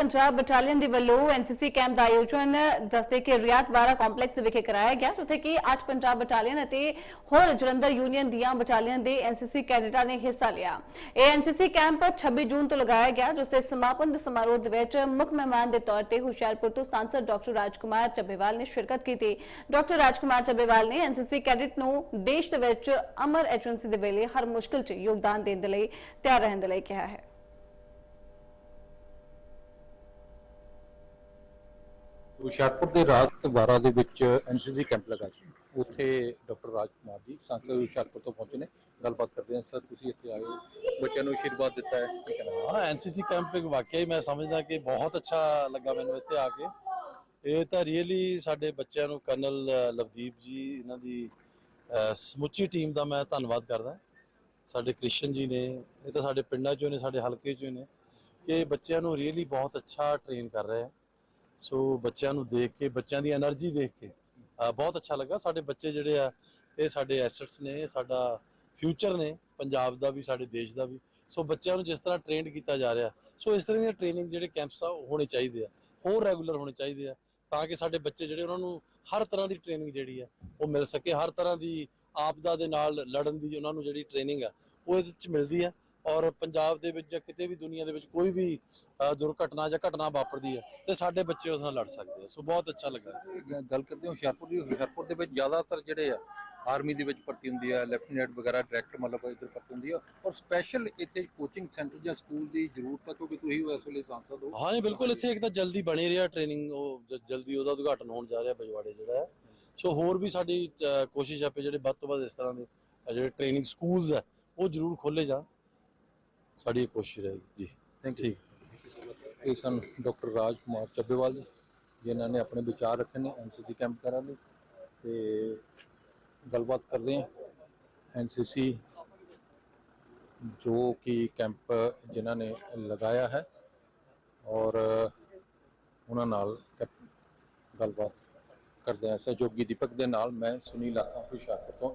Punjab battalion ਦੇ ਵੱਲੋਂ NCC camp ਦਾ ਆਯੋਜਨ ਦੱਸਦੇ ਕਿ ਰਿਆਤ ਬਾਰਾ ਕੰਪਲੈਕਸ ਵਿਖੇ ਕਰਾਇਆ ਗਿਆ, ਜਿੱਥੇ ਕਿ 8 ਪੰਜਾਬ ਬਟਾਲੀਅਨ ਅਤੇ ਹੋਰ ਜਲੰਧਰ ਯੂਨੀਅਨ ਦੀਆਂ ਬਟਾਲੀਅਨ ਦੇ ਐਨਸੀਸੀ ਕੈਡਿਟਾਂ ਨੇ ਹਿੱਸਾ ਲਿਆ। ਇਹ ਐਨਸੀਸੀ ਕੈਂਪ 26 ਜੂਨ ਤੋਂ ਲਗਾਇਆ ਗਿਆ, ਜਿਸ ਦੇ ਸਮਾਪਨ ਸਮਾਰੋਹ ਦੇ ਵਿੱਚ ਮੁੱਖ ਮਹਿਮਾਨ ਦੇ ਤੌਰ ਤੇ ਹੁਸ਼ਿਆਰਪੁਰ ਤੋਂ ਸਾਂਸਦ ਡਾਕਟਰ ਰਾਜਕੁਮਾਰ ਚੱਬੇਵਾਲ ਨੇ ਸ਼ਿਰਕਤ ਕੀਤੀ। ਡਾਕਟਰ ਰਾਜਕੁਮਾਰ ਚੱਬੇਵਾਲ ਨੇ ਐਨਸੀਸੀ ਕੈਡਿਟ ਨੂੰ ਦੇਸ਼ ਦੇ ਵਿੱਚ ਅਮਰ ਏਜੰਸੀ ਦੇ ਵੇਲੇ ਹਰ ਮੁਸ਼ਕਲ 'ਚ ਯੋਗਦਾਨ ਦੇਣ ਦੇ ਲਈ ਤਿਆਰ ਰਹਿਣ ਦੇ ਲਈ ਕਿਹਾ ਹੈ। ਹੁਸ਼ਿਆਰਪੁਰ ਦੇ ਰਾਤ 12 ਦੇ ਵਿੱਚ ਐਨਸੀਸੀ ਕੈਂਪ ਲੱਗਾ ਸੀ। ਉੱਥੇ ਡਾਕਟਰ ਰਾਜ ਕੁਮਾਰ ਜੀ, ਸੰਸਦ ਹੁਸ਼ਿਆਰਪੁਰ ਤੋਂ ਪਹੁੰਚੇ ਨੇ। ਗੱਲਬਾਤ ਕਰਦੇ ਹਾਂ। ਸਰ, ਤੁਸੀਂ ਇੱਥੇ ਆਏ ਹੋ। ਬੱਚਿਆਂ ਨੂੰ ਆਸ਼ੀਰਵਾਦ ਦਿੱਤਾ ਹੈ। ਕੀ ਕਹਿਣਾ? ਹਾਂ, ਐਨਸੀਸੀ ਕੈਂਪ ਇੱਕ ਵਾਕਿਆ ਹੀ ਮੈਂ ਸਮਝਦਾ ਕਿ ਬਹੁਤ ਅੱਛਾ ਲੱਗਾ ਮੈਨੂੰ ਇੱਥੇ ਆ ਕੇ। ਇਹ ਤਾਂ ਰੀਅਲੀ ਸਾਡੇ ਬੱਚਿਆਂ ਨੂੰ ਕਰਨਲ ਲਵਦੀਪ ਜੀ, ਇਹਨਾਂ ਦੀ ਸਮੁੱਚੀ ਟੀਮ ਦਾ ਮੈਂ ਧੰਨਵਾਦ ਕਰਦਾ। ਸਾਡੇ ਕ੍ਰਿਸ਼ਨ ਜੀ ਨੇ, ਇਹ ਤਾਂ ਸਾਡੇ ਪਿੰਡਾਂ ਚੋਂ ਨੇ, ਸਾਡੇ ਹਲਕੇ ਚੋਂ ਨੇ, ਕਿ ਬੱਚਿਆਂ ਨੂੰ ਰੀਅਲੀ ਬਹੁਤ ਅੱਛਾ ਟ੍ਰੇਨ ਕਰ ਰਹੇ ਆ। ਸੋ ਬੱਚਿਆਂ ਨੂੰ ਦੇਖ ਕੇ, ਬੱਚਿਆਂ ਦੀ એનર્ਜੀ ਦੇਖ ਕੇ ਬਹੁਤ ਅੱਛਾ ਲੱਗਾ। ਸਾਡੇ ਬੱਚੇ ਜਿਹੜੇ ਆ, ਇਹ ਸਾਡੇ ਐਸੈਟਸ ਨੇ, ਇਹ ਸਾਡਾ ਫਿਊਚਰ ਨੇ, ਪੰਜਾਬ ਦਾ ਵੀ, ਸਾਡੇ ਦੇਸ਼ ਦਾ ਵੀ। ਸੋ ਬੱਚਿਆਂ ਨੂੰ ਜਿਸ ਤਰ੍ਹਾਂ ਟ੍ਰੇਨਡ ਕੀਤਾ ਜਾ ਰਿਹਾ, ਸੋ ਇਸ ਤਰ੍ਹਾਂ ਦੀਆਂ ਟ੍ਰੇਨਿੰਗ ਜਿਹੜੇ ਕੈਂਪਸ ਆ ਹੋਣੇ ਚਾਹੀਦੇ ਆ, ਹੋਰ ਰੈਗੂਲਰ ਹੋਣੇ ਚਾਹੀਦੇ ਆ, ਤਾਂ ਕਿ ਸਾਡੇ ਬੱਚੇ ਜਿਹੜੇ ਉਹਨਾਂ ਨੂੰ ਹਰ ਤਰ੍ਹਾਂ ਦੀ ਟ੍ਰੇਨਿੰਗ ਜਿਹੜੀ ਆ, ਉਹ ਮਿਲ ਸਕੇ, ਹਰ ਤਰ੍ਹਾਂ ਦੀ ਆਪਦਾ ਦੇ ਨਾਲ ਲੜਨ ਦੀ ਉਹਨਾਂ ਨੂੰ ਜਿਹੜੀ ਟ੍ਰੇਨਿੰਗ ਆ, ਉਹ ਇਹਦੇ ਵਿੱਚ ਮਿਲਦੀ ਆ। ਔਰ ਪੰਜਾਬ ਦੇ ਵਿੱਚ ਜਾਂ ਕਿਤੇ ਵੀ ਦੁਨੀਆ ਦੇ ਵਿੱਚ ਕੋਈ ਵੀ ਦੁਰਘਟਨਾ ਜਾਂ ਘਟਨਾ ਵਾਪਰਦੀ ਹੈ ਤੇ ਸਾਡੇ ਬੱਚੇ ਉਸ ਨਾਲ ਲੜ ਸਕਦੇ ਆ। ਸੋ ਬਹੁਤ ਅੱਛਾ ਲੱਗਾ ਗੱਲ ਕਰਦੇ ਹਾਂ ਹੁਸ਼ਿਆਰਪੁਰ ਦੀ ਹੁਸ਼ਿਆਰਪੁਰ ਦੇ ਵਿੱਚ ਜ਼ਿਆਦਾਤਰ ਜਿਹੜੇ ਆ ਆਰਮੀ ਦੇ ਵਿੱਚ ਭਰਤੀ ਹੁੰਦੀ ਹੈ ਲੈਫਟੀਨੈਂਟ ਵਗੈਰਾ ਡਾਇਰੈਕਟਰ ਮਤਲਬ ਇੱਧਰ ਭਰਤੀ ਹੁੰਦੀ ਹੈ ਔਰ ਸਪੈਸ਼ਲ ਇੱਥੇ ਕੋਚਿੰਗ ਸੈਂਟਰ ਜਾਂ ਸਕੂਲ ਦੀ ਜ਼ਰੂਰਤ ਹੈ ਕਿਉਂਕਿ ਤੁਸੀਂ ਇਸ ਵੇਲੇ ਸੰਸਦ ਹੋ। ਹਾਂ ਬਿਲਕੁਲ ਇੱਥੇ ਇੱਕ ਤਾਂ ਜਲਦੀ ਬਣੀ ਰਿਹਾ ਟ੍ਰੇਨਿੰਗ ਉਹ ਜਲਦੀ ਉਹਦਾ ਉਦਘਾਟਨ ਹੋਣ ਜਾ ਰਿਹਾ ਬਜਵਾੜੇ ਜਿਹੜਾ ਹੈ। ਸੋ ਹੋਰ ਵੀ ਸਾਡੀ ਕੋਸ਼ਿਸ਼ ਹੈ ਕਿ ਜਿਹੜੇ ਵੱਧ ਤੋਂ ਵੱਧ ਇਸ ਤਰ੍ਹਾਂ ਦੇ ਜਿਹੜੇ ਟ੍ਰੇਨਿੰਗ ਸਕੂਲਸ ਹੈ ਉਹ ਜ਼ਰੂਰ ਖੋਲੇ ਜਾਣ। ਸਾਡੀ ਇਹ ਕੋਸ਼ਿਸ਼ ਰਹੇਗੀ। ਜੀ। ਥੈਂਕ ਠੀਕ। ਇਹ ਸਨ ਡਾਕਟਰ ਰਾਜ ਕੁਮਾਰ ਚੱਬੇਵਾਲ ਜੀ ਜਿਨ੍ਹਾਂ ਨੇ ਆਪਣੇ ਵਿਚਾਰ ਰੱਖੇ ਨੇ ਐਨਸੀਸੀ ਕੈਂਪ ਕਰਨ ਲਈ। ਤੇ ਗੱਲਬਾਤ ਕਰਦੇ ਹਾਂ। ਐਨਸੀਸੀ ਜੋ ਕਿ ਕੈਂਪ ਜਿਨ੍ਹਾਂ ਨੇ ਲਗਾਇਆ ਹੈ ਔਰ ਉਹਨਾਂ ਨਾਲ ਗੱਲਬਾਤ ਕਰਦੇ ਹਾਂ। ਸਹਿਯੋਗੀ ਦੀਪਕ ਦੇ ਨਾਲ ਮੈਂ ਸੁਨੀਲ ਆਕਾ ਹੁਸ਼ਿਆਰਪੁਰ ਤੋਂ